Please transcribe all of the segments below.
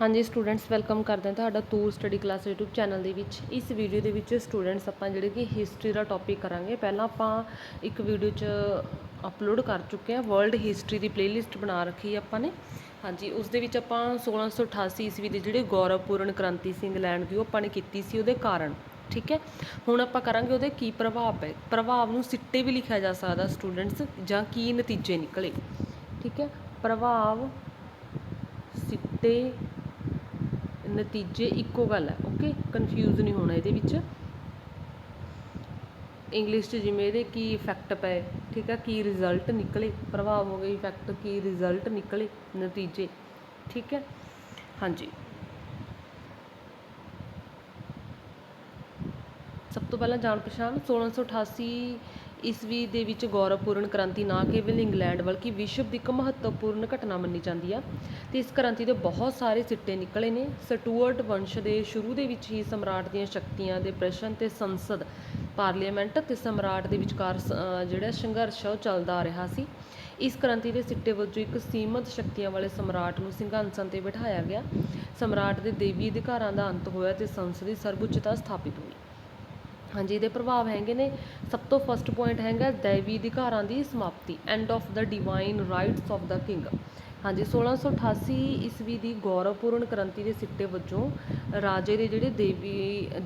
ਹਾਂਜੀ students welcome ਕਰਦੇ ਹਾਂ ਤੁਹਾਡਾ tour study class YouTube channel ਦੇ ਵਿੱਚ। ਇਸ ਵੀਡੀਓ ਦੇ ਵਿੱਚ ਸਟੂਡੈਂਟਸ ਆਪਾਂ ਜਿਹੜੇ ਕਿ ਹਿਸਟਰੀ ਦਾ ਟੌਪਿਕ ਕਰਾਂਗੇ। ਪਹਿਲਾਂ ਆਪਾਂ ਇੱਕ ਵੀਡੀਓ 'ਚ ਅਪਲੋਡ ਕਰ ਚੁੱਕੇ ਹਾਂ। ਵਰਲਡ ਹਿਸਟਰੀ ਦੀ ਪਲੇਲਿਸਟ ਬਣਾ ਰੱਖੀ ਹੈ ਆਪਾਂ ਨੇ। ਹਾਂਜੀ, ਉਸ ਦੇ ਵਿੱਚ ਆਪਾਂ 1688 ਈਸਵੀ ਦੇ ਜਿਹੜੇ ਗੌਰਵਪੂਰਨ ਕ੍ਰਾਂਤੀ ਸੀ ਇੰਗਲੈਂਡ ਦੀ, ਉਹ ਆਪਾਂ ਨੇ ਕੀਤੀ ਸੀ ਉਹਦੇ ਕਾਰਨ, ਠੀਕ ਹੈ? ਹੁਣ ਆਪਾਂ ਕਰਾਂਗੇ ਉਹਦੇ ਕੀ ਪ੍ਰਭਾਵ ਹੈ ਪ੍ਰਭਾਵ ਨੂੰ ਸਿੱਟੇ ਵੀ ਲਿਖਿਆ ਜਾ ਸਕਦਾ ਸਟੂਡੈਂਟਸ ਜਾਂ ਕੀ ਨਤੀਜੇ ਨਿਕਲੇ, ਠੀਕ ਹੈ? ਪ੍ਰਭਾਵ ਸਿੱਟੇ ਨਤੀਜੇ ਇੱਕੋ ਗੱਲ ਹੈ ਓਕੇ ਕਨਫਿਊਜ਼ ਨਹੀਂ ਹੋਣਾ ਇਹਦੇ ਵਿੱਚ। ਇੰਗਲਿਸ਼ 'ਚ ਜਿਵੇਂ ਇਹਦੇ ਕੀ ਇਫੈਕਟ ਪਏ, ਠੀਕ ਹੈ ਕੀ ਰਿਜ਼ਲਟ ਨਿਕਲੇ? ਪ੍ਰਭਾਵ ਹੋ ਗਏ ਇਫੈਕਟ ਕੀ ਰਿਜ਼ਲਟ ਨਿਕਲੇ ਨਤੀਜੇ, ਠੀਕ ਹੈ? ਹਾਂਜੀ। ਸਭ ਤੋਂ ਪਹਿਲਾਂ ਜਾਣ ਪਛਾਣ 1688 ਈਸਵੀ ਦੇ ਵਿੱਚ ਗੌਰਵਪੂਰਨ ਕ੍ਰਾਂਤੀ ਨਾ ਕੇਵਲ ਇੰਗਲੈਂਡ ਬਲਕਿ ਵਿਸ਼ਵ ਦੀ ਇੱਕ ਮਹੱਤਵਪੂਰਨ ਘਟਨਾ ਮੰਨੀ ਜਾਂਦੀ ਆ। ਅਤੇ ਇਸ ਕ੍ਰਾਂਤੀ ਦੇ ਬਹੁਤ ਸਾਰੇ ਸਿੱਟੇ ਨਿਕਲੇ ਨੇ। ਸਟੂਅਰਟ ਵੰਸ਼ ਦੇ ਸ਼ੁਰੂ ਦੇ ਵਿੱਚ ਹੀ ਸਮਰਾਟ ਦੀਆਂ ਸ਼ਕਤੀਆਂ ਦੇ ਪ੍ਰਸ਼ਨ ਅਤੇ ਸੰਸਦ ਪਾਰਲੀਮੈਂਟ ਅਤੇ ਸਮਰਾਟ ਦੇ ਵਿਚਕਾਰ ਸ- ਜਿਹੜਾ ਸੰਘਰਸ਼ ਆ, ਉਹ ਚੱਲਦਾ ਆ ਰਿਹਾ ਸੀ। ਇਸ ਕ੍ਰਾਂਤੀ ਦੇ ਸਿੱਟੇ ਵਜੋਂ ਇੱਕ ਸੀਮਤ ਸ਼ਕਤੀਆਂ ਵਾਲੇ ਸਮਰਾਟ ਨੂੰ ਸਿੰਘਾਸਨ ਤੇ ਬਿਠਾਇਆ ਗਿਆ। ਸਮਰਾਟ ਦੇ ਦੇਵੀ ਅਧਿਕਾਰਾਂ ਦਾ ਅੰਤ ਹੋਇਆ ਤੇ ਸੰਸਦ ਦੀ ਸਰਵਉੱਚਤਾ ਸਥਾਪਿਤ ਹੋਈ। ਹਾਂਜੀ ਇਹਦੇ ਪ੍ਰਭਾਵ ਹੈਗੇ ਨੇ। ਸਭ ਤੋਂ ਫਸਟ ਪੁਆਇੰਟ ਹੈਗਾ ਦੈਵੀ ਅਧਿਕਾਰਾਂ ਦੀ ਸਮਾਪਤੀ end of the divine rights of the king ਹਾਂਜੀ 1688 ਈਸਵੀ ਦੀ ਗੌਰਵਪੂਰਨ ਕ੍ਰਾਂਤੀ ਦੇ ਸਿੱਟੇ ਵਜੋਂ ਰਾਜੇ ਦੇ ਜਿਹੜੇ ਦੇਵੀ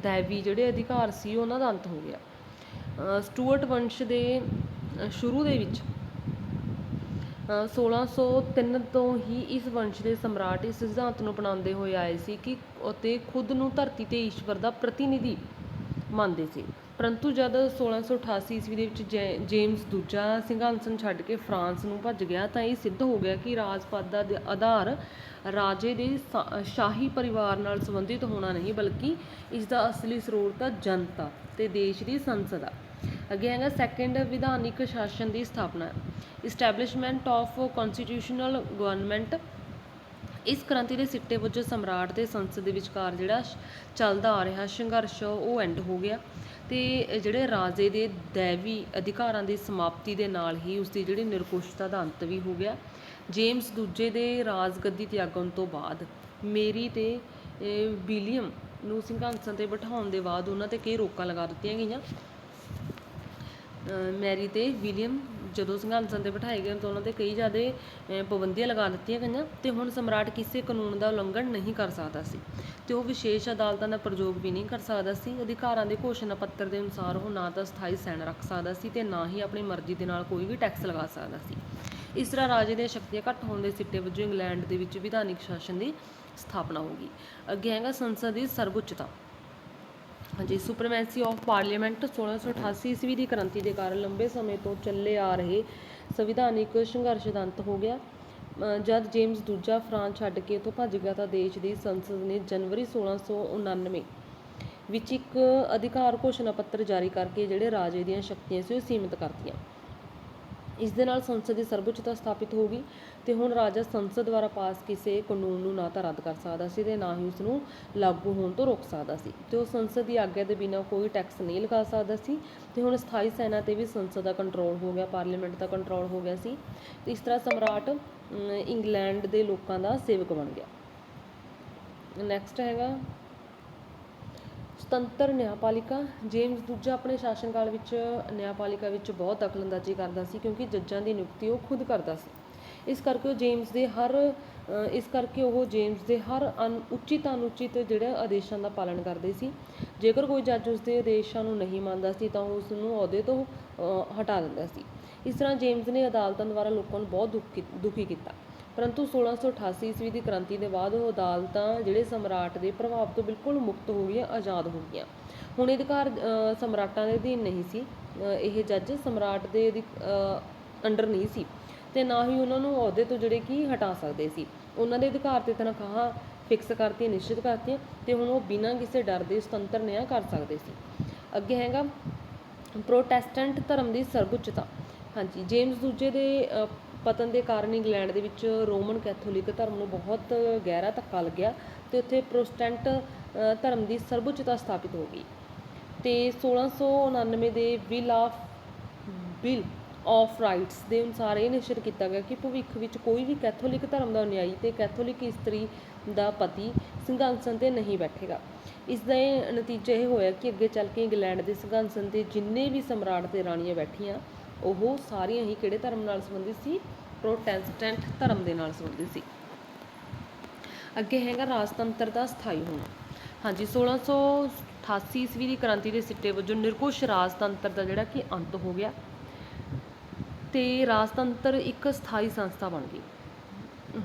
ਦੈਵੀ ਜਿਹੜੇ ਅਧਿਕਾਰ ਸੀ ਉਹਨਾਂ ਦਾ ਅੰਤ ਹੋ ਗਿਆ। ਅਹ ਸਟੂਅਰਟ ਵੰਸ਼ ਦੇ ਸ਼ੁਰੂ ਦੇ ਵਿੱਚ ਅ, 1603 ਤੋਂ ਹੀ ਇਸ ਵੰਸ਼ ਦੇ ਸਮਰਾਟ ਇਸ ਸਿਧਾਂਤ ਨੂੰ ਅਪਣਾਉਂਦੇ ਹੋਏ ਆਏ ਸੀ ਕਿ ਅਤੇ ਖੁਦ ਨੂੰ ਧਰਤੀ ਤੇ ਈਸ਼ਵਰ ਦਾ ਪ੍ਰਤੀਨਿਧੀ ਮੰਨਦੇ ਸੀ। ਪਰੰਤੂ ਜਦ 1688 ਈਸਵੀ ਦੇ ਵਿੱਚ ਜੈ- ਜੇਮਸ ਦੂਜਾ ਸਿੰਘਾਸਨ ਛੱਡ ਕੇ ਫਰਾਂਸ ਨੂੰ ਭੱਜ ਗਿਆ, ਤਾਂ ਇਹ ਸਿੱਧ ਹੋ ਗਿਆ ਕਿ ਰਾਜਪਦ ਦਾ ਆਧਾਰ ਰਾਜੇ ਦੇ ਸ਼ਾਹੀ ਪਰਿਵਾਰ ਨਾਲ ਸੰਬੰਧਿਤ ਹੋਣਾ ਨਹੀਂ, ਬਲਕਿ ਇਸ ਦਾ ਅਸਲੀ ਸਰੋਤ ਤਾਂ ਜਨਤਾ ਤੇ ਦੇਸ਼ ਦੀ ਸੰਸਦ ਆ। ਅੱਗੇ ਹੈਗਾ ਸੈਕੰਡ ਵਿਧਾਨਿਕ ਸ਼ਾਸਨ ਦੀ ਸਥਾਪਨਾ। ਇਸਟੈਬਲਿਸ਼ਮੈਂਟ ਆਫ ਕਨਸਟੀਟਿਊਸ਼ਨਲ ਗਵਰਨਮੈਂਟ ਇਸ ਕ੍ਰਾਂਤੀ ਦੇ ਸਿੱਟੇ ਵਜੋਂ ਸਮਰਾਟ ਤੇ ਸੰਸਦ ਦੇ ਵਿਚਕਾਰ ਜਿਹੜਾ ਚੱਲਦਾ ਆ ਰਿਹਾ, ਸੰਘਰਸ਼ ਉਹ ਐਂਡ ਹੋ ਗਿਆ। ਤੇ ਜਿਹੜੇ ਰਾਜੇ ਦੇ ਦੇਵੀ ਅਧਿਕਾਰਾਂ ਦੀ ਸਮਾਪਤੀ ਦੇ ਨਾਲ ਹੀ ਉਸ ਦੀ ਜਿਹੜੀ ਨਿਰਕੁਸ਼ਤਾ ਦਾ ਅੰਤ ਵੀ ਹੋ ਗਿਆ। ਜੇਮਸ ਦੂਜੇ ਦੇ ਰਾਜਗੱਦੀ ਤਿਆਗਣ ਤੋਂ ਬਾਅਦ ਮੇਰੀ ਤੇ ਵਿਲੀਅਮ ਨੂੰ ਸਿੰਘਾਸਨ ਤੇ ਬਿਠਾਉਣ ਦੇ ਬਾਅਦ ਉਹਨਾਂ ਤੇ ਕਈ ਰੋਕਾਂ ਲਗਾ ਦਿੱਤੀਆਂ ਗਈਆਂ। ਮੈਰੀ ਤੇ ਵਿਲੀਅਮ ਜਦੋਂ ਸਿੰਘਾਸਨ ਤੇ ਬਿਠਾਏ ਗਏ ਤਾਂ ਉਹਨਾਂ ਤੇ ਕਈ ਜ਼ਿਆਦਾ ਪਾਬੰਦੀਆਂ ਲਗਾ ਦਿੱਤੀਆਂ ਗਈਆਂ ਤੇ ਹੁਣ ਸਮਰਾਟ ਕਿਸੇ ਕਾਨੂੰਨ ਦਾ ਉਲੰਘਣ ਨਹੀਂ ਕਰ ਸਕਦਾ ਸੀ ਤੇ ਉਹ ਵਿਸ਼ੇਸ਼ ਅਦਾਲਤਾਂ ਦਾ ਪ੍ਰਯੋਗ ਵੀ ਨਹੀਂ ਕਰ ਸਕਦਾ ਸੀ। ਅਧਿਕਾਰਾਂ ਦੇ ਘੋਸ਼ਣਾ ਪੱਤਰ ਦੇ ਅਨੁਸਾਰ ਉਹ ਨਾ ਤਾਂ ਸਥਾਈ ਸੈਨ ਰੱਖ ਸਕਦਾ ਸੀ ਤੇ ਨਾ ਹੀ ਆਪਣੀ ਮਰਜ਼ੀ ਦੇ ਨਾਲ ਕੋਈ ਵੀ ਟੈਕਸ ਲਗਾ ਸਕਦਾ ਸੀ। ਇਸ ਤਰ੍ਹਾਂ ਰਾਜੇ ਦੀਆਂ ਸ਼ਕਤੀਆਂ ਘੱਟ ਹੋਣ ਦੇ ਸਿੱਟੇ ਵਜੋਂ ਇੰਗਲੈਂਡ ਦੇ ਵਿੱਚ ਵਿਧਾਨਿਕ ਸ਼ਾਸਨ ਦੀ ਸਥਾਪਨਾ ਹੋ ਗਈ। ਅੱਗੇ ਹੈਗਾ ਸੰਸਦ ਦੀ ਸਰਵਉੱਚਤਾ ਹਾਂਜੀ, ਸੁਪਰਮੈਸੀ ਆਫ ਪਾਰਲੀਮੈਂਟ 1688 ਈਸਵੀ ਦੀ ਕ੍ਰਾਂਤੀ ਦੇ ਕਾਰਨ ਲੰਬੇ ਸਮੇਂ ਤੋਂ ਚੱਲੇ ਆ ਰਹੇ ਸੰਵਿਧਾਨਿਕ ਸੰਘਰਸ਼ ਦਾ ਅੰਤ ਹੋ ਗਿਆ। ਜਦ ਜੇਮਸ ਦੂਜਾ ਫਰਾਂਸ ਛੱਡ ਕੇ ਤੋਂ ਭੱਜ ਗਿਆ ਤਾਂ ਦੇਸ਼ ਦੀ ਸੰਸਦ ਨੇ ਜਨਵਰੀ 1699 ਵਿੱਚ ਇੱਕ ਅਧਿਕਾਰ ਘੋਸ਼ਣਾ ਪੱਤਰ ਜਾਰੀ ਕਰਕੇ ਜਿਹੜੇ ਰਾਜੇ ਦੀਆਂ ਸ਼ਕਤੀਆਂ ਸੀ ਉਹ ਸੀਮਿਤ ਕਰਤੀਆਂ। ਇਸ ਦੇ ਨਾਲ ਸੰਸਦ ਦੀ ਸਰਵਉੱਚਤਾ ਸਥਾਪਿਤ ਹੋ ਗਈ ਤੇ ਹੁਣ ਰਾਜਾ ਸੰਸਦ ਦੁਆਰਾ ਪਾਸ ਕਿਸੇ ਕਾਨੂੰਨ ਨੂੰ ਨਾ ਤਾਂ ਰੱਦ ਕਰ ਸਕਦਾ ਸੀ ਤੇ ਨਾ ਹੀ ਉਸ ਨੂੰ ਲਾਗੂ ਹੋਣ ਤੋਂ ਰੋਕ ਸਕਦਾ ਸੀ ਤੇ ਉਹ ਸੰਸਦ ਦੀ ਆਗਿਆ ਦੇ ਬਿਨਾਂ ਕੋਈ ਟੈਕਸ ਨਹੀਂ ਲਗਾ ਸਕਦਾ ਸੀ ਤੇ ਹੁਣ ਸਥਾਈ ਸੈਨਾ ਤੇ ਵੀ ਸੰਸਦ ਦਾ ਕੰਟਰੋਲ ਹੋ ਗਿਆ ਪਾਰਲੀਮੈਂਟ ਦਾ ਕੰਟਰੋਲ ਹੋ ਗਿਆ ਸੀ ਤੇ ਇਸ ਤਰ੍ਹਾਂ ਸਮਰਾਟ ਇੰਗਲੈਂਡ ਦੇ ਲੋਕਾਂ ਦਾ ਸੇਵਕ ਬਣ ਗਿਆ। ਨੈਕਸਟ ਹੈਗਾ ਸੁਤੰਤਰ ਨਿਆਂਪਾਲਿਕਾ ਜੇਮਜ਼ ਦੂਜਾ ਆਪਣੇ ਸ਼ਾਸਨਕਾਲ ਵਿੱਚ ਨਿਆਂਪਾਲਿਕਾ ਵਿੱਚ ਬਹੁਤ ਦਖਲਅੰਦਾਜ਼ੀ ਕਰਦਾ ਸੀ ਕਿਉਂਕਿ ਜੱਜਾਂ ਦੀ ਨਿਯੁਕਤੀ ਉਹ ਖੁਦ ਕਰਦਾ ਸੀ। ਇਸ ਕਰਕੇ ਉਹ ਜੇਮਸ ਦੇ ਹਰ ਇਸ ਕਰਕੇ ਉਹ ਜੇਮਸ ਦੇ ਹਰ ਅਨ, ਉਚਿਤ ਅਨੁਚਿਤ ਜਿਹੜੇ ਆਦੇਸ਼ਾਂ ਦਾ ਪਾਲਣ ਕਰਦੇ ਸੀ। ਜੇਕਰ ਕੋਈ ਜੱਜ ਉਸ ਦੇ ਆਦੇਸ਼ਾਂ ਨੂੰ ਨਹੀਂ ਮੰਨਦਾ ਸੀ ਤਾਂ ਉਹ ਉਸ ਨੂੰ ਅਹੁਦੇ ਤੋਂ ਹਟਾ ਦਿੰਦਾ ਸੀ। ਇਸ ਤਰ੍ਹਾਂ ਜੇਮਜ਼ ਨੇ ਅਦਾਲਤਾਂ ਦੁਆਰਾ ਲੋਕਾਂ ਨੂੰ ਬਹੁਤ ਦੁੱਖ ਦੁਖੀ ਕੀਤਾ। ਪਰੰਤੂ 1688 ਈਸਵੀ ਦੀ ਕ੍ਰਾਂਤੀ ਦੇ ਬਾਅਦ ਉਹ ਅਦਾਲਤਾਂ, ਜਿਹੜੇ ਸਮਰਾਟ ਦੇ ਪ੍ਰਭਾਵ ਤੋਂ ਬਿਲਕੁਲ ਮੁਕਤ ਹੋ ਗਈਆਂ, ਆਜ਼ਾਦ ਹੋ ਗਈਆਂ। ਹੁਣ ਇਹ ਅਧਿਕਾਰ ਸਮਰਾਟਾਂ ਦੇ ਅਧੀਨ ਨਹੀਂ ਸੀ। ਇਹ ਜੱਜ ਸਮਰਾਟ ਦੇ ਅੰਡਰ ਨਹੀਂ ਸੀ ਤੇ ਨਾ ਹੀ ਉਹਨਾਂ ਨੂੰ ਅਹੁਦੇ ਤੋਂ ਜਿਹੜੇ ਕਿ ਹਟਾ ਸਕਦੇ ਸੀ। ਉਹਨਾਂ ਦੇ ਅਧਿਕਾਰ ਤੇ ਤਨਖਾਹਾਂ ਫਿਕਸ ਕਰਤੀਆਂ, ਨਿਸ਼ਚਿਤ ਕਰਤੀਆਂ ਤੇ ਹੁਣ ਉਹ ਬਿਨਾਂ ਕਿਸੇ ਡਰ ਦੇ ਸੁਤੰਤਰ ਨਿਆਂ ਕਰ ਸਕਦੇ ਸੀ। ਅੱਗੇ ਹੈਗਾ ਪ੍ਰੋਟੈਸਟੈਂਟ ਧਰਮ ਦੀ ਸਰਵਉੱਚਤਾ ਹਾਂਜੀ, ਜੇਮਸ ਦੂਜੇ ਦੇ ਪਤਨ ਦੇ ਕਾਰਨ ਇੰਗਲੈਂਡ ਦੇ ਵਿੱਚ ਰੋਮਨ ਕੈਥੋਲਿਕ ਧਰਮ ਨੂੰ ਬਹੁਤ ਗਹਿਰਾ ਧੱਕਾ ਲੱਗਿਆ ਤੇ ਉੱਥੇ ਪ੍ਰੋਟੈਸਟੈਂਟ ਧਰਮ ਦੀ ਸਰਵਉੱਚਤਾ ਸਥਾਪਿਤ ਹੋ ਗਈ। ਤੇ 1699 ਦੇ bill of bill of rights ਦੇ ਅਨੁਸਾਰ ਇਹ ਨਿਸ਼ਚਿਤ ਕੀਤਾ ਗਿਆ ਕਿ ਭਵਿੱਖ ਵਿੱਚ ਕੋਈ ਵੀ ਕੈਥੋਲਿਕ ਧਰਮ ਦਾ ਅਨੁਯਾਈ ਤੇ ਕੈਥੋਲਿਕ ਇਸਤਰੀ ਦਾ ਪਤੀ ਸਿੰਘਾਸਨ ਤੇ ਨਹੀਂ ਬੈਠੇਗਾ। ਇਸ ਦਾ ਇਹ ਨਤੀਜਾ ਇਹ ਹੋਇਆ ਕਿ ਅੱਗੇ ਚੱਲ ਕੇ ਇੰਗਲੈਂਡ ਦੇ ਸਿੰਘਾਸਨ ਤੇ ਜਿੰਨੇ ਵੀ ਸਮਰਾਟ ਤੇ ਰਾਣੀਆਂ ਬੈਠੀਆਂ ਉਹ ਸਾਰੀਆਂ ਹੀ ਕਿਹੜੇ ਧਰਮ ਨਾਲ ਸੰਬੰਧਿਤ ਸੀ? ਪ੍ਰੋਟੈਸਟੈਂਟ ਧਰਮ ਦੇ ਨਾਲ ਸੰਬੰਧਿਤ ਸੀ। ਅੱਗੇ ਹੈਗਾ ਰਾਜਤੰਤਰ ਦਾ ਸਥਾਈ ਹੋਣਾ। ਹਾਂਜੀ 1688 ਈਸਵੀ ਦੀ ਕ੍ਰਾਂਤੀ ਦੇ ਸਿੱਟੇ ਵਜੋਂ ਨਿਰਕੁਸ਼ ਰਾਜਤੰਤਰ ਦਾ ਜਿਹੜਾ ਕਿ ਅੰਤ ਹੋ ਗਿਆ ਤੇ ਰਾਜਤੰਤਰ ਇੱਕ ਸਥਾਈ ਸੰਸਥਾ ਬਣ ਗਈ।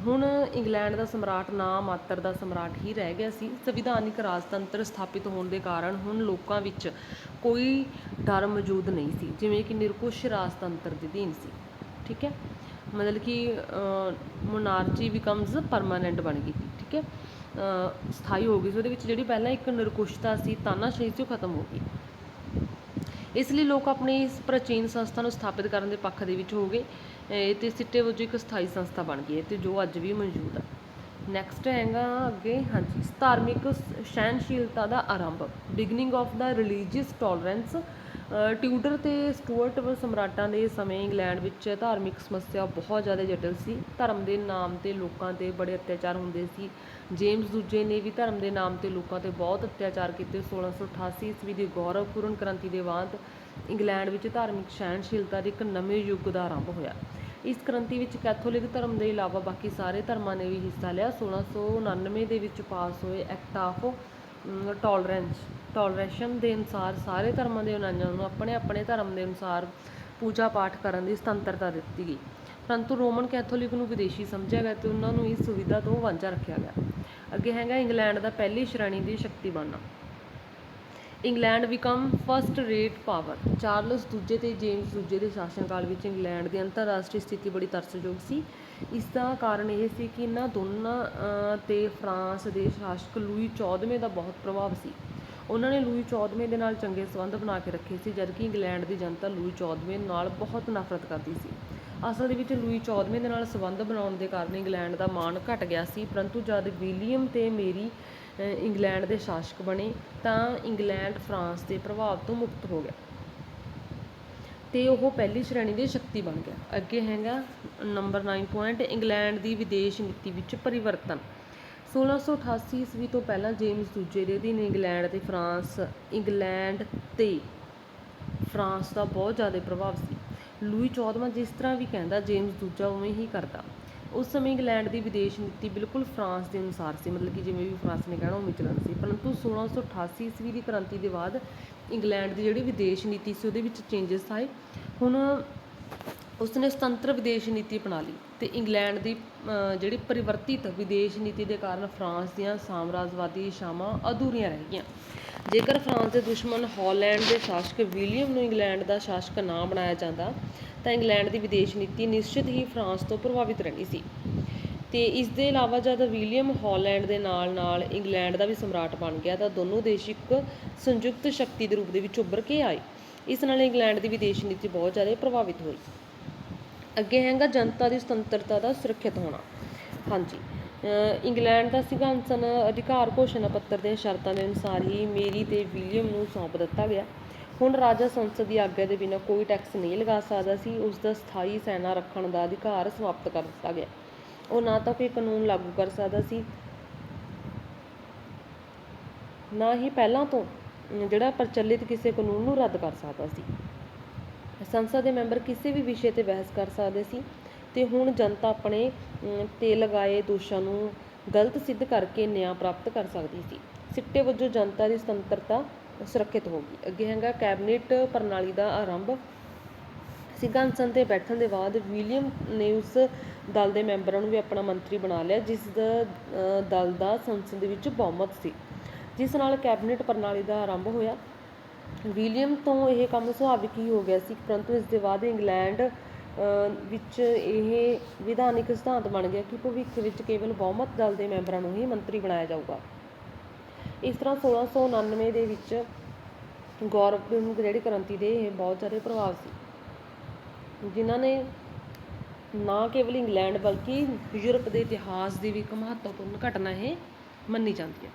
ਹੁਣ ਇੰਗਲੈਂਡ ਦਾ ਸਮਰਾਟ ਨਾ ਮਾਤਰ ਦਾ ਸਮਰਾਟ ਹੀ ਰਹਿ ਗਿਆ ਸੀ। ਸੰਵਿਧਾਨਿਕ ਰਾਜਤੰਤਰ ਸਥਾਪਿਤ ਹੋਣ ਦੇ ਕਾਰਨ ਹੁਣ ਲੋਕਾਂ ਵਿੱਚ ਕੋਈ ਡਰ ਮੌਜੂਦ ਨਹੀਂ ਸੀ, ਜਿਵੇਂ ਕਿ ਨਿਰਕੁਸ਼ ਰਾਜਤੰਤਰ ਦੇ ਅਧੀਨ ਸੀ। ਠੀਕ ਹੈ? ਮਤਲਬ ਕਿ ਮੋਨਾਰਚੀ ਬਿਕਮਸ ਪਰਮਾਨੈਂਟ ਬਣ ਗਈ ਸੀ। ਠੀਕ ਹੈ? ਸਥਾਈ ਹੋ ਗਈ ਸੀ। ਉਹਦੇ ਵਿੱਚ ਜਿਹੜੀ ਪਹਿਲਾਂ ਇੱਕ ਨਿਰਕੁਸ਼ਤਾ ਸੀ, ਤਾਨਾਸ਼ਾਹੀ ਸੀ, ਉਹ ਖਤਮ ਹੋ ਗਈ। ਇਸ ਲਈ ਲੋਕ ਆਪਣੀ ਇਸ ਪ੍ਰਾਚੀਨ ਸੰਸਥਾ ਨੂੰ ਸਥਾਪਿਤ ਕਰਨ ਦੇ ਪੱਖ ਦੇ ਵਿੱਚ ਹੋ ਗਏ ਇਹ ਤੇ ਸਿੱਟੇ ਵਜੋਂ ਇੱਕ ਸਥਾਈ ਸੰਸਥਾ ਬਣ ਗਈ ਹੈ ਤੇ ਜੋ ਅੱਜ ਵੀ ਮੌਜੂਦ ਹੈ ਨੈਕਸਟ ਹੈਗਾ ਅੱਗੇ, ਹਾਂਜੀ, ਧਾਰਮਿਕ ਸਹਿਨਸ਼ੀਲਤਾ ਦਾ ਆਰੰਭ beginning of the religious tolerance Tudor ਤੇ ਸਟੂਅਰਟ ਸਮਰਾਟਾਂ ਦੇ ਸਮੇਂ ਇੰਗਲੈਂਡ ਵਿੱਚ ਧਾਰਮਿਕ ਸਮੱਸਿਆ ਬਹੁਤ ਜ਼ਿਆਦਾ ਜਟਿਲ ਸੀ। ਧਰਮ ਦੇ ਨਾਮ ਤੇ ਲੋਕਾਂ ਤੇ ਬੜੇ ਅਤਿਆਚਾਰ ਹੁੰਦੇ ਸੀ। ਜੇਮਸ ਦੂਜੇ ਨੇ ਵੀ ਧਰਮ ਦੇ ਨਾਮ ਤੇ ਲੋਕਾਂ ਤੇ ਬਹੁਤ ਅਤਿਆਚਾਰ ਕੀਤੇ। 1688 ਈਸਵੀ ਦੀ ਗੌਰਵਪੂਰਨ ਕ੍ਰਾਂਤੀ ਦੇ ਬਾਅਦ ਇੰਗਲੈਂਡ ਵਿੱਚ ਧਾਰਮਿਕ ਸਹਿਣਸ਼ੀਲਤਾ ਦੇ ਇੱਕ ਨਵੇਂ ਯੁੱਗ ਦਾ ਆਰੰਭ ਹੋਇਆ। ਇਸ ਕ੍ਰਾਂਤੀ ਵਿੱਚ ਕੈਥੋਲਿਕ ਧਰਮ ਦੇ ਇਲਾਵਾ ਬਾਕੀ ਸਾਰੇ ਧਰਮਾਂ ਨੇ ਵੀ ਹਿੱਸਾ ਲਿਆ। 1699 ਦੇ ਵਿੱਚ ਪਾਸ ਹੋਏ ਐਕਟ ਆਫ ਟੋਲਰੈਂਸ ਟੋਲਰੇਸ਼ਨ ਦੇ ਅਨੁਸਾਰ ਸਾਰੇ ਧਰਮਾਂ ਦੇ ਅਨੁਯਾਈਆਂ ਨੂੰ ਆਪਣੇ ਆਪਣੇ ਧਰਮ ਦੇ ਅਨੁਸਾਰ ਪੂਜਾ ਪਾਠ ਕਰਨ ਦੀ ਸੁਤੰਤਰਤਾ ਦਿੱਤੀ ਗਈ। ਪਰੰਤੂ ਰੋਮਨ ਕੈਥੋਲਿਕ ਨੂੰ ਵਿਦੇਸ਼ੀ ਸਮਝਿਆ ਗਿਆ ਤੇ ਉਹਨਾਂ ਨੂੰ ਇਸ ਸੁਵਿਧਾ ਤੋਂ ਵਾਂਝਾ ਰੱਖਿਆ ਗਿਆ। ਅੱਗੇ ਹੈਗਾ ਇੰਗਲੈਂਡ ਦਾ ਪਹਿਲੀ ਸ਼੍ਰੇਣੀ ਦੀ ਸ਼ਕਤੀਮਾਨਾ England become first rate power Charles ਦੂਜੇ ਅਤੇ ਜੇਮਸ ਦੂਜੇ ਦੇ ਸ਼ਾਸਨਕਾਲ ਵਿੱਚ ਇੰਗਲੈਂਡ ਦੀ ਅੰਤਰਰਾਸ਼ਟਰੀ ਸਥਿਤੀ ਬੜੀ ਤਰਸਯੋਗ ਸੀ। ਇਸ ਦਾ ਕਾਰਨ ਇਹ ਸੀ ਕਿ ਇਹਨਾਂ ਦੋਨਾਂ ਅਹ, ਤੇ ਫਰਾਂਸ ਦੇ ਸ਼ਾਸਕ ਲੂਈ 14ਵੇਂ ਦਾ ਬਹੁਤ ਪ੍ਰਭਾਵ ਸੀ। ਉਹਨਾਂ ਨੇ ਲੂਈ 14ਵੇਂ ਦੇ ਨਾਲ ਚੰਗੇ ਸੰਬੰਧ ਬਣਾ ਕੇ ਰੱਖੇ ਸੀ ਜਦਕਿ ਇੰਗਲੈਂਡ ਦੀ ਜਨਤਾ ਲੂਈ 14ਵੇਂ ਨਾਲ ਬਹੁਤ ਨਫ਼ਰਤ ਕਰਦੀ ਸੀ। ਅਸਲ ਦੇ ਵਿੱਚ ਲੂਈ 14ਵੇਂ ਦੇ ਨਾਲ ਸੰਬੰਧ ਬਣਾਉਣ ਦੇ ਕਾਰਨ ਇੰਗਲੈਂਡ ਦਾ ਮਾਣ ਘਟ ਗਿਆ ਸੀ, ਪਰੰਤੂ ਜਦ ਵਿਲੀਅਮ ਤੇ ਮੇਰੀ ਇੰਗਲੈਂਡ ਦੇ ਸ਼ਾਸਕ ਬਣੇ, ਤਾਂ ਇੰਗਲੈਂਡ ਫਰਾਂਸ ਦੇ ਪ੍ਰਭਾਵ ਤੋਂ ਮੁਕਤ ਹੋ ਗਿਆ। ਤੇ ਉਹ ਪਹਿਲੀ ਸ਼੍ਰੇਣੀ ਦੀ ਸ਼ਕਤੀ ਬਣ ਗਿਆ। ਅੱਗੇ ਹੈਗਾ ਨੰਬਰ 9 ਪੁਆਇੰਟ ਇੰਗਲੈਂਡ ਦੀ ਵਿਦੇਸ਼ ਨੀਤੀ ਵਿੱਚ ਪਰਿਵਰਤਨ। 1688 ਈਸਵੀ ਤੋਂ ਪਹਿਲਾਂ ਜੇਮਸ ਦੂਜੇ ਦੇ ਅਧੀਨ ਇੰਗਲੈਂਡ ਤੇ ਫਰਾਂਸ, ਇੰਗਲੈਂਡ ਤੇ ਫਰਾਂਸ ਦਾ ਬਹੁਤ ਜ਼ਿਆਦਾ ਪ੍ਰਭਾਵ ਸੀ। ਲੂਈ 14ਵਾਂ ਜਿਸ ਤਰ੍ਹਾਂ ਵੀ ਕਹਿੰਦਾ, ਜੇਮਸ ਦੂਜਾ ਉਵੇਂ ਹੀ ਕਰਦਾ। ਉਸ ਸਮੇਂ ਇੰਗਲੈਂਡ ਦੀ ਵਿਦੇਸ਼ ਨੀਤੀ ਬਿਲਕੁਲ ਫਰਾਂਸ ਦੇ ਅਨੁਸਾਰ ਸੀ, ਮਤਲਬ ਕਿ ਜਿਵੇਂ ਵੀ ਫਰਾਂਸ ਨੇ ਕਹਿਣਾ ਉਵੇਂ ਚੱਲਣਾ ਸੀ। ਪਰੰਤੂ 1688 ਈਸਵੀ ਦੀ ਕ੍ਰਾਂਤੀ ਦੇ ਬਾਅਦ ਇੰਗਲੈਂਡ ਦੀ ਜਿਹੜੀ ਵਿਦੇਸ਼ ਨੀਤੀ ਸੀ, ਉਹਦੇ ਵਿੱਚ ਚੇਂਜਸ ਆਏ। ਹੁਣ ਉਸਨੇ ਸੁਤੰਤਰ ਵਿਦੇਸ਼ ਨੀਤੀ ਅਪਣਾ ਲਈ ਤੇ ਇੰਗਲੈਂਡ ਦੀ ਜਿਹੜੀ ਪਰਿਵਰਤਿਤ ਵਿਦੇਸ਼ ਨੀਤੀ ਦੇ ਕਾਰਨ ਫਰਾਂਸ ਦੀਆਂ ਸਾਮਰਾਜਵਾਦੀ ਇਸ਼ਾਵਾਂ ਅਧੂਰੀਆਂ ਰਹਿ ਗਈਆਂ। ਜੇਕਰ ਫਰਾਂਸ ਦੇ ਦੁਸ਼ਮਣ ਹਾਲੈਂਡ ਦੇ ਸ਼ਾਸਕ ਵਿਲੀਅਮ ਨੂੰ ਇੰਗਲੈਂਡ ਦਾ ਸ਼ਾਸਕ ਨਾ ਬਣਾਇਆ ਜਾਂਦਾ, ਤਾਂ ਇੰਗਲੈਂਡ ਦੀ ਵਿਦੇਸ਼ ਨੀਤੀ ਨਿਸ਼ਚਿਤ ਹੀ ਫਰਾਂਸ ਤੋਂ ਪ੍ਰਭਾਵਿਤ ਰਹਿਣੀ ਸੀ। ਤੇ ਇਸ ਦੇ ਇਲਾਵਾ ਜਦ ਵਿਲੀਅਮ ਹਾਲੈਂਡ ਦੇ ਨਾਲ ਨਾਲ ਇੰਗਲੈਂਡ ਦਾ ਵੀ ਸਮਰਾਟ ਬਣ ਗਿਆ, ਤਾਂ ਦੋਨੋਂ ਦੇਸ਼ ਇੱਕ ਸੰਯੁਕਤ ਸ਼ਕਤੀ ਦੇ ਰੂਪ ਦੇ ਵਿੱਚ ਉੱਭਰ ਕੇ ਆਏ। ਇਸ ਨਾਲ ਇੰਗਲੈਂਡ ਦੀ ਵਿਦੇਸ਼ ਨੀਤੀ ਬਹੁਤ ਜ਼ਿਆਦਾ ਪ੍ਰਭਾਵਿਤ ਹੋਈ। ਅੱਗੇ ਹੈਗਾ ਜਨਤਾ ਦੀ ਸੁਤੰਤਰਤਾ ਦਾ ਸੁਰੱਖਿਅਤ ਹੋਣਾ। ਹਾਂਜੀ। ਇੰਗਲੈਂਡ ਦਾ ਸਿੰਘਾਸਨ ਅਧਿਕਾਰ ਘੋਸ਼ਣਾ ਪੱਤਰ ਦੇ ਸ਼ਰਤਾਂ ਦੇ ਅਨੁਸਾਰ ਹੀ ਮੇਰੀ ਤੇ ਵਿਲੀਅਮ ਨੂੰ ਸੌਂਪ ਦਿੱਤਾ ਗਿਆ। ਹੁਣ ਰਾਜਾ ਸੰਸਦ ਦੀ ਆਗਿਆ ਦੇ ਬਿਨਾਂ ਕੋਈ ਟੈਕਸ ਨਹੀਂ ਲਗਾ ਸਕਦਾ ਸੀ, ਉਸ ਦਾ ਸਥਾਈ ਸੈਨਾ ਰੱਖਣ ਦਾ ਅਧਿਕਾਰ ਸਮਾਪਤ ਕਰ ਦਿੱਤਾ ਗਿਆ। ਉਹ ਨਾ ਤਾਂ ਕੋਈ ਕਾਨੂੰਨ ਲਾਗੂ ਕਰ ਸਕਦਾ ਸੀ, ਨਾ ਹੀ ਪਹਿਲਾਂ ਤੋਂ ਜਿਹੜਾ ਪ੍ਰਚਲਿਤ ਕਿਸੇ ਕਾਨੂੰਨ ਨੂੰ ਰੱਦ ਕਰ ਸਕਦਾ ਸੀ। ਸੰਸਦ ਦੇ ਮੈਂਬਰ ਕਿਸੇ ਵੀ ਵਿਸ਼ੇ ਤੇ ਬਹਿਸ ਕਰ ਸਕਦੇ ਸੀ। ਅਤੇ ਹੁਣ ਜਨਤਾ ਆਪਣੇ ਤੇ ਲਗਾਏ ਦੋਸ਼ਾਂ ਨੂੰ ਗਲਤ ਸਿੱਧ ਕਰਕੇ ਨਿਆਂ ਪ੍ਰਾਪਤ ਕਰ ਸਕਦੀ ਸੀ। ਸਿੱਟੇ ਵਜੋਂ ਜਨਤਾ ਦੀ ਸੁਤੰਤਰਤਾ ਸੁਰੱਖਿਅਤ ਹੋ ਗਈ। ਅੱਗੇ ਹੈਗਾ ਕੈਬਨਿਟ ਪ੍ਰਣਾਲੀ ਦਾ ਆਰੰਭ। ਸਿੱਧਾਂਸਨ ਤੇ ਬੈਠਣ ਦੇ ਬਾਅਦ ਵਿਲੀਅਮ ਨੇ ਉਸ ਦਲ ਦੇ ਮੈਂਬਰਾਂ ਨੂੰ ਵੀ ਆਪਣਾ ਮੰਤਰੀ ਬਣਾ ਲਿਆ, ਜਿਸ ਦਲ ਦਾ ਸੰਸਦ ਵਿੱਚ ਬਹੁਮਤ ਸੀ। ਜਿਸ ਨਾਲ ਕੈਬਨਿਟ ਪ੍ਰਣਾਲੀ ਦਾ ਆਰੰਭ ਹੋਇਆ। ਵਿਲੀਅਮ ਤੋਂ ਇਹ ਕੰਮ ਸੁਭਾਵਿਕ ਹੀ ਹੋ ਗਿਆ ਸੀ। ਪਰੰਤੂ ਇਸ ਦੇ ਬਾਅਦ ਇੰਗਲੈਂਡ ਵਿੱਚ ਇਹ ਵਿਧਾਨਿਕ ਸਿਧਾਂਤ ਬਣ ਗਿਆ ਕਿ ਭਵਿੱਖ ਵਿੱਚ ਕੇਵਲ ਬਹੁਮਤ ਦਲ ਦੇ ਮੈਂਬਰਾਂ ਨੂੰ ਹੀ ਮੰਤਰੀ ਬਣਾਇਆ ਜਾਊਗਾ। ਇਸ ਤਰ੍ਹਾਂ 1699 ਦੇ ਵਿੱਚ ਗੌਰਵ ਜਿਹੜੀ ਕ੍ਰਾਂਤੀ ਦੇ ਇਹ ਬਹੁਤ ਸਾਰੇ ਪ੍ਰਭਾਵ ਸੀ। ਜਿਨ੍ਹਾਂ ਨੇ ਨਾ ਕੇਵਲ ਇੰਗਲੈਂਡ ਬਲਕਿ ਯੂਰਪ ਦੇ ਇਤਿਹਾਸ ਦੀ ਵੀ ਇੱਕ ਮਹੱਤਵਪੂਰਨ ਘਟਨਾ ਇਹ ਮੰਨੀ ਜਾਂਦੀ ਹੈ।